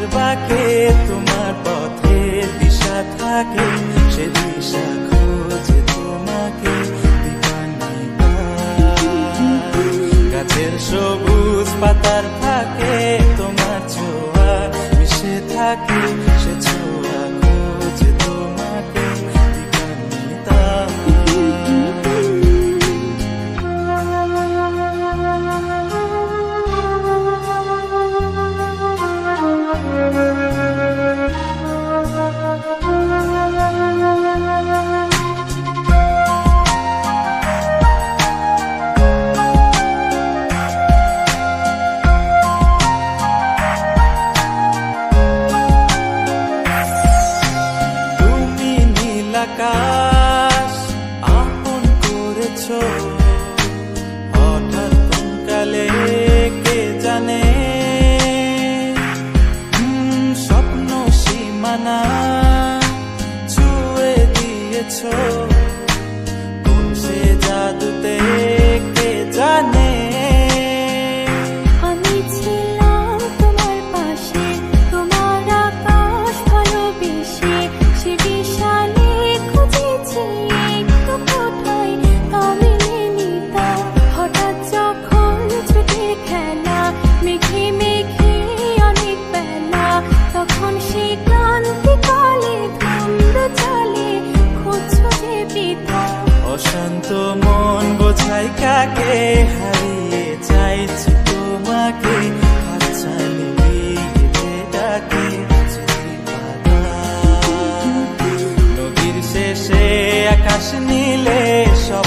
আকাশের বাকে তোমার পথে দিশা থাকে, সে দিশা খোঁজে তোমাকে গাছের সবুজ পাতার থাকে তোমার ছোঁয়া মিশে থাকে soul. কাকে হারিয়ে চাইছি তোমাকে? হাসানি দিয়ে ডাকে নদীর শেষে আকাশ নীলে সব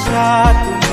masyado